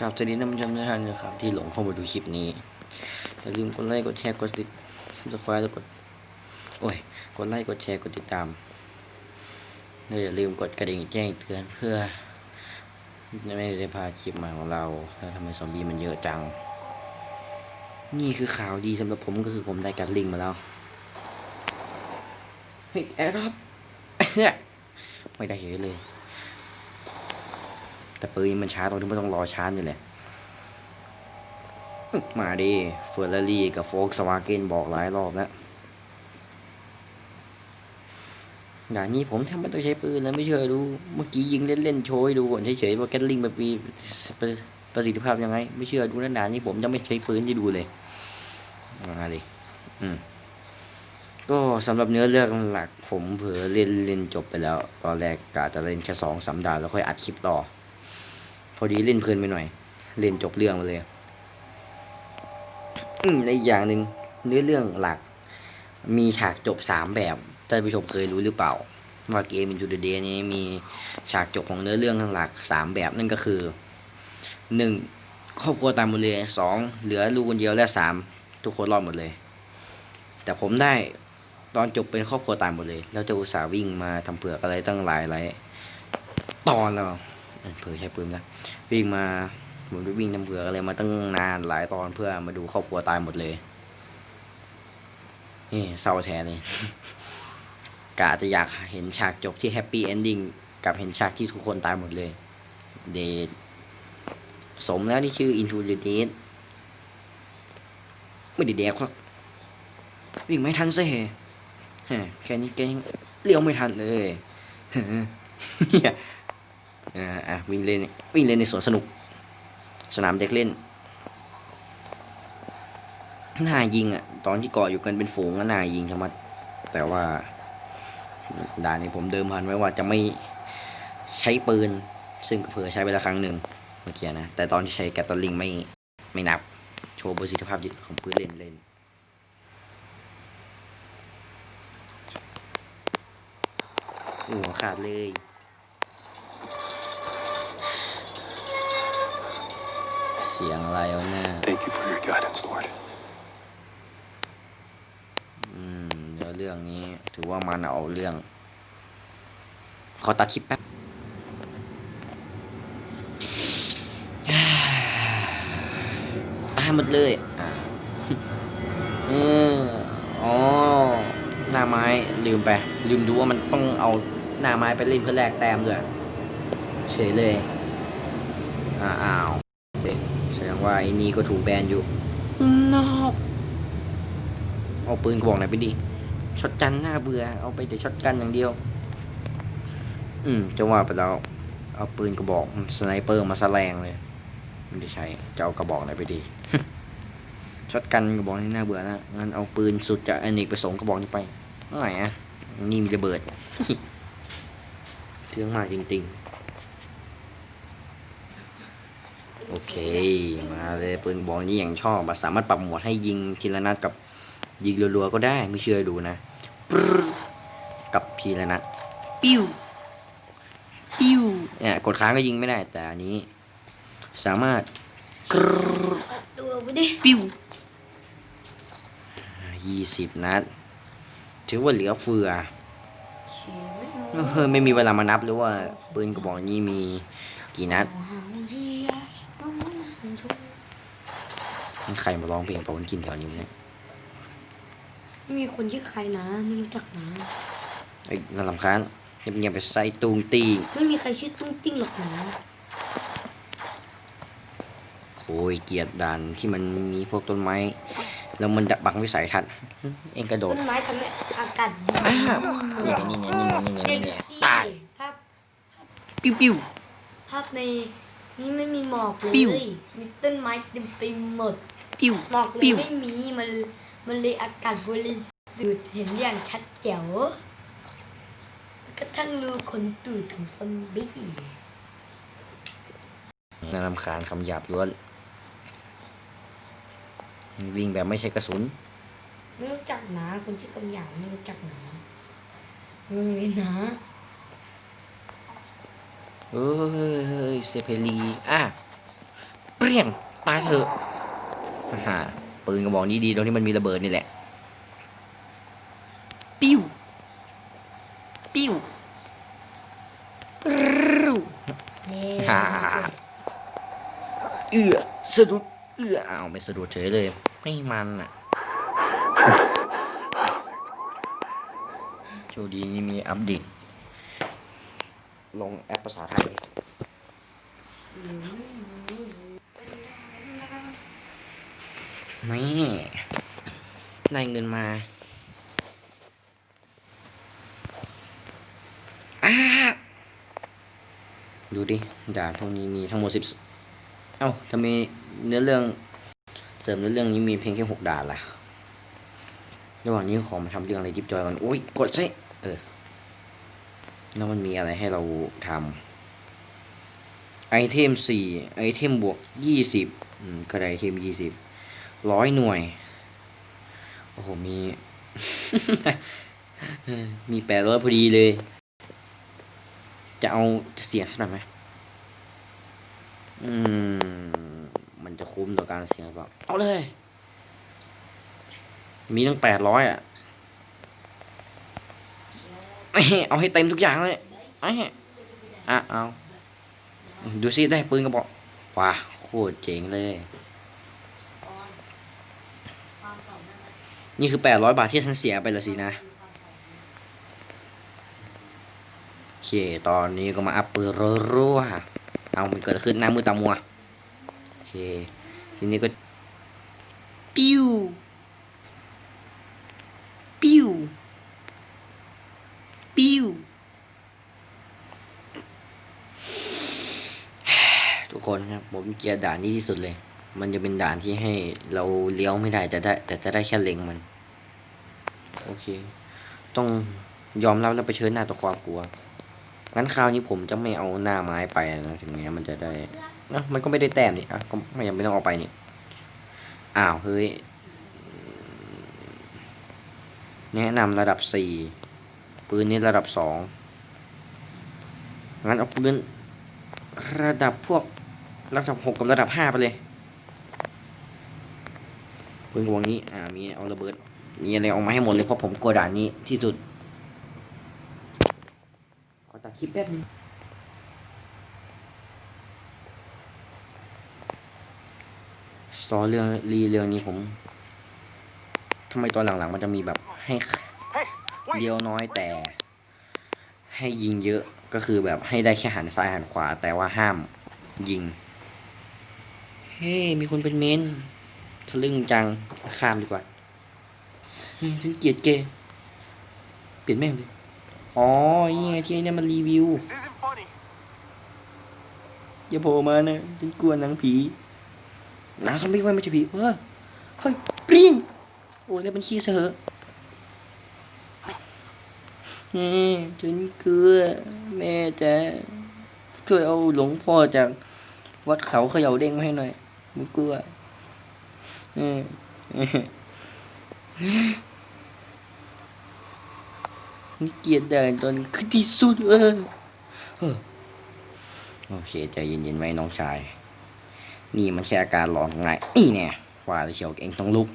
กับสวัสดีท่านผู้ชมทุกท่านนะครับที่หลงเข้ามาดูคลิปนี้อย่าลืมกดไลค์กดแชร์กดติด subscribe แล้วกดโอ้ยกดไลค์กดแชร์กดติดตามแล้วอย่าลืมกดกระดิ่งแจ้งเตือนเพื่อไม่ได้พลาดคลิปใหม่ของเราแล้วทำไมซอมบี้มันเยอะจัง นี่คือข่าวดีสำหรับผมก็คือผมได้การลิงมาแล้วเฮ้ยแอร์รับไม่ได้เห็นเลย แต่ปืนมันช้าตรงที่ไม่ต้องรอชาร์จนี่แหละมาดิเฟอร์รารี่กับโฟกสวาเกนบอกหลายรอบแล้วอย่างนี้ผมแทบไม่ต้องใช้ปืนแล้วไม่เชื่อดูเมื่อกี้ยิงเล่นๆโชว์ให้ดูก่อนเฉยๆว่าแกตลิงมันมีประสิทธิภาพยังไง ไม่เชื่อดูนานๆนี้ผมจะไม่ใช้ปืนให้ดูเลยมาดิอืมก็สำหรับเนื้อเรื่องหลักผมเผลอเล่นเล่นจบไปแล้ว ตอนแรกกะจะเล่นแค่สองสามดาวแล้วค่อยอัดคลิปต่อ พอดีเล่นเพลินไปหน่อย เล่นจบเรื่องมาเลยในอย่างหนึ่งเนื้อเรื่องหลัก มีฉากจบสามแบบท่านผู้ชมเคยรู้หรือเปล่า ว่าเกม Into the Day นี้มีฉากจบของเนื้อเรื่องหลักสามแบบนั่นก็คือหนึ่งครอบครัวตายหมดเลยสองเหลือลูกคนเดียวและสามทุกคนรอดหมดเลย แต่ผมได้ตอนจบเป็นครอบครัวตายหมดเลย แล้วจะอุตส่าห์วิ่งมาทำเผือกอะไรตั้งหลายหลายตอนแล้ว เผื่อใช้ปืนนะวิ่งมาผมไปวิ่งทำเผื่ออะไรมาตั้งนานหลายตอนเพื่อมาดูครอบครัวตายหมดเลย นี่เศร้าแท้เลยกะจะอยากเห็นฉากจบที่แฮปปี้เอนดิ้งกับเห็นฉากที่ทุกคนตายหมดเลย เดทสมแล้วที่ชื่อ Into the Dead ไม่ได้แดกครับ วิ่งไม่ทันเซ่ฮแค่นี้แกยังเลี้ยวไม่ทันเลยเนี่ย อ่าวิ่งเล่นวิ่งเล่นในสวนสนุก สนามเด็กเล่นน่ายิงอะ ตอนที่เกาะอยู่กันเป็นฝูงก็น่ายิงใชะมัดแต่ว่าด่านนี้ผมเดิมพันไว้ว่าจะไม่ใช้ปืน ซึ่งเผื่อใช้ไปแล้วครั้งหนึ่งเมื่อกี้นะ แต่ตอนที่ใช้แกตตอลิงไม่ไม่นับ โชว์ประสิทธิภาพของปืนเล่นเล่นหัวขาดเลย เสียงอะไรวะเนี่ย Thank you for your guidance, Lord. อืมเดี๋ยวเรื่องนี้ถือว่ามันเอาเรื่อง ขอตัดคลิปแป๊บตายหมดเลยอ่าเอออ๋อหน้าไม้ลืมไป ลืมดูว่ามันต้องเอาหน้าไม้ไปเล่นเพื่อแลกแต้มด้วยเฉยเลยอ่าอ้าวเด็ กแสดงว่าไอ้นี่ก็ถูกแบนอยู่นอกเอาปืนกระบอกไหนไปดิช็อตกันหน้าเบื่อเอาไปแต่ช็อตกันอย่างเดียว อืมจะว่าไปแล้วเอาปืนกระบอกสไนเปอร์มาแสลงเลยไม่ได้ใช้จะเอากระบอกไหนไปดีช็อตกันกระบอกนี้น่าเบื่อนะงั้นเอาปืนสุดจากอเนกประสงค์กระบอกนี้ไปไหนอะนี่มีระเบิดเรื่องมากจริงๆ โอ เค มาเลยปืนกระบอกนี้อย่างชอบอะสามารถปรับโหมดให้ยิงทีละนัดกับยิงรัวๆก็ได้ไม่เชื่อดูนะปรึ๊ดกับทีละนัดปิ้วปิ้วเนี่ยกดค้างก็ยิงไม่ได้แต่อันนี้ สามารถกรึ๊ดตัวไปดิปิ้วยี่สิบนัด ถือว่าเหลือเฟือชีวิตเฮ้ยไม่มีเวลามานับหรือว่าปืนกระบอกนี้มีกี่นัด หางเดียน้องมันหางชุบ มีใครมาร้องเพลงปะวันกินแถวนี้วะเนี่ยไม่มีคนชื่อใครนะ ไม่รู้จักนะไอ้ยน่าลำคาญเงียบๆไปใส่ตูงตีงไม่มีใครชื่อตุ้งติ้งหรอกนะโอ้ยเกลียดด่านที่มันมีพวกต้นไม้ แล้วมันดับบังวิสัยทัศน์เองกระโดดต้นไม้ทำให้อากาศดีอ้าวนี่ไงนี่ไงนี่ไงนี่ไงนี่ไงตายภาพปิ้วปิ้ว ภาพในนี่ไม่มีหมอกเลปิ้ว ยมีต้นไม้เต็มไปหมด ปิ้วหมอกเลยปิ้วไม่มีมันมันเลยอากาศบริสุทธิ์เห็นอย่างชัดแจ๋วกระทั่งรูขนตูดของซอมบี้น่ารำคาญคำหยาบล้วนวิ่งแบบไม่ใช่กระสุน ไม่รู้จักนะคนที่กำหยาบไม่รู้จักนะมึงเลยนะเอ้ยเซเพลีอะเปรี้ยงตายเถอะ ฮ่าปืนกระบอกนี้ดีตรงที่มันมีระเบิดนี่แหละ ปิ้ว ปิ้วปิ้วนี่ฮ่าเอื้อสะดุด เอื้ออ้าวไม่สะดุดเฉยเลย ไม่มันอะโชคดีนี่มีอัปเดตลงแอปภาษาไทย นี่ได้เงินมาอ้าดูดิด่านพวกนี้มีทั้งหมดสิบเอ้าทำไมเนื้อเรื่องเสริมเนื้อเรื่องนี้มีเพียงแค่หกด่านล่ะระหว่างนี้ขอมาทำเรื่องอะไรยิบจอยก่อนโอ้ยกดใช่เออแล้วมันมีอะไรให้เราทำไอเทมสี่ไอเทมบวกยี่สิบอืมก็ได้ไอเทมยี่สิบ ร้อยหน่วย โอ้โห มี มีแปดร้อยพอดีเลย จะเอาจะเสียขนาดไหมอืม มันจะคุ้มต่อการเสียเปล่าเอาเลย มีตั้งแปดร้อยอะ เอาให้เต็มทุกอย่างเลยเอ้ยอะเอา ดูซิได้ปืนกระบอกว้าโคตรเจ๋งเลย นี่คือแปดร้อยบาทที่ฉันเสียไปละสินะ โอเค ตอนนี้ก็มาอัพปืนรัวๆเอามันเกิดอะไรขึ้นหน้ามือตามัว โอเค ทีนี้ก็ ปิ้ว ปิ้ว ปิ้ว ทุกคนครับ ผมเกลียดด่านนี้ที่สุดเลย มันจะเป็นด่านที่ให้เราเลี้ยวไม่ได้แต่ได้ แต่จะได้แค่เล็งมัน โอเค ต้องยอมรับและเชิญหน้าต่อความกลัว งั้นคราวนี้ผมจะไม่เอาหน้าไม้ไปนะถึงแม้มันจะได้นะมันก็ไม่ได้แต้มนี่อะก็ไม่ยังไม่ต้องเอาไปนี่ อ้าวเฮ้ยแนะนำระดับสี่ปืนนี้ระดับสองงั้นเอาปืนระดับพวกระดับหกกับระดับห้าไปเลย ปืนกระบอกนี้ อ่า มีเอาระเบิด มีอะไรออกมาให้หมดเลยเพราะผมกลัวด่านนี้ที่สุด ขอตัดคลิปแป๊บนึงสตอเรื่องรีเรื่องนี้ผมทำไมตอนหลังๆ มันจะมีแบบให้เลี้ยวน้อยแต่ ให้ยิงเยอะก็คือแบบให้ได้แค่หันซ้ายหันขวาแต่ว่าห้ามยิง เฮ้มีคนเป็นเมน ลึ่งจังข้ามดีกว่าฉันเกลียดเกย์เปลี่ยนแม่งเลยอ๋อนี่ไงที่เนี่ยมันรีวิวอย่าโผล่มานะฉันกลัวหนังผีหนังซอมบี้ไว้ไม่ใช่ผีเออเฮ้ยปริ้งโอ้ยแล้วมันขี้เสือเฮ้ยฉันกลัวแม่จะช่วยเอาหลวงพ่อจากวัดเขาเขย่าเด้งมาให้หน่อยมันกลัว นี่เกลียดด่านตอนขึ้นที่สุดเออโอเคใจเย็นๆไว้น้องชาย นี่มันแค่อาการร้อนไงอีเนี่ยว่าแล้วเชียวเองต้องลุก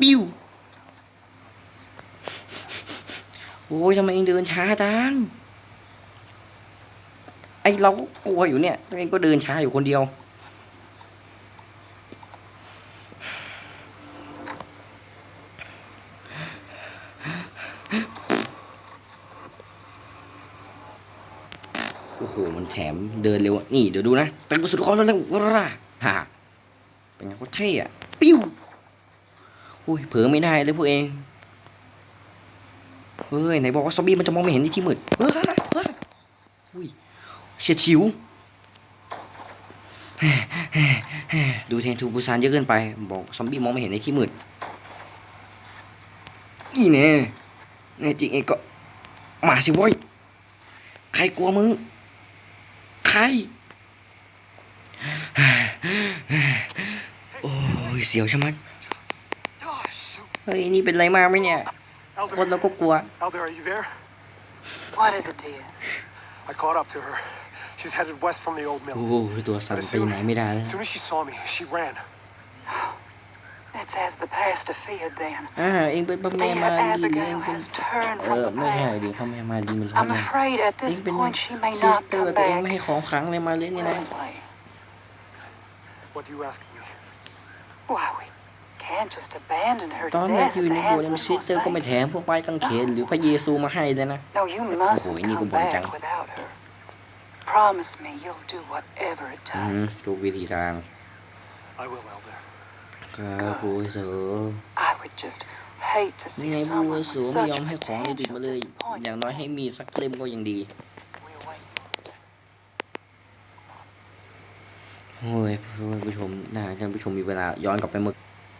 ปิ้ว โอ้ยทำไมเองเดินช้าจังไอเราก็กลัวอยู่เนี่ยแล้วเองก็เดินช้าอยู่คนเดียว โอ้โห มันแถมเดินเร็ว นี่เดี๋ยวดูนะแต่งสุดความเร็วร่าฮ่าเป็นไงโคตรเท่อะปิ้วอุ้ยเผลอไม่ได้เลยพวกเอง เฮ้ย ไหนบอกว่าซอมบี้มันจะมองไม่เห็นในที่มืดเฮ้ยเฮ้ยอุ้ยเฉียดฉิวดูเทนทูบูซานเยอะเกินไป บอกซอมบี้มองไม่เห็นในที่มืด นี่แน่ แน่จริงเองก็มาสิเว้ยใครกลัวมึง ใคร โอ้ยเสียวใช่ไหมย Oh, shoot. เฮ้ย นี่เป็นไรมากไหมเนี่ย คน Elder, เราก็กลัว Elder, are you there? What is it to you? I caught up to her. She's headed west from the old โอ้ mill. โหตัวสั่นไปไหนไม่ได้แล้ว As soon as she saw me, she ran. It's as the past have feared then. อ่าเองเป็นพระแม่ Dear มาดีหรือเอ Abigail งเป็น has turned เอ from อ the ไม่ใช่ past. ดิพระแม่มาดีมันพระ I'm แม่ afraid at เอง this เป็น point she may ซิส not เตอร์ come แต่เองไม่ back ให้ของขลังเลยมาเลยนี่นะ willingly. What are you asking me? Why, we can't just abandon her ต to อนแรก death อยู่ in ใน the โบส hands ถ์ of มั a นซิสเตอร์ก็ไม่ Forsaken. แถมพวกไม้กางเขนหรือพระเยซูมาให้เลยนะ No, you mustn't ini come kebanyakan. back without her. Promise me you'll do whatever it อืม takes. ทุกวิธีทาง I will, Elder. ครับผู้อาวุโส I would just hate to ยังไง see ผู้อาวุ someone โส with ไม่ยอ such มให้ของเลยติด potential มาเลย disappoint. อย่างน้อยให้มีสักเล่มก็ยังดี We'll wait. โอ้ยท่านผู้ชมน่าท่านผู้ชมมีเวลาย้อนกลับไปเมื่อ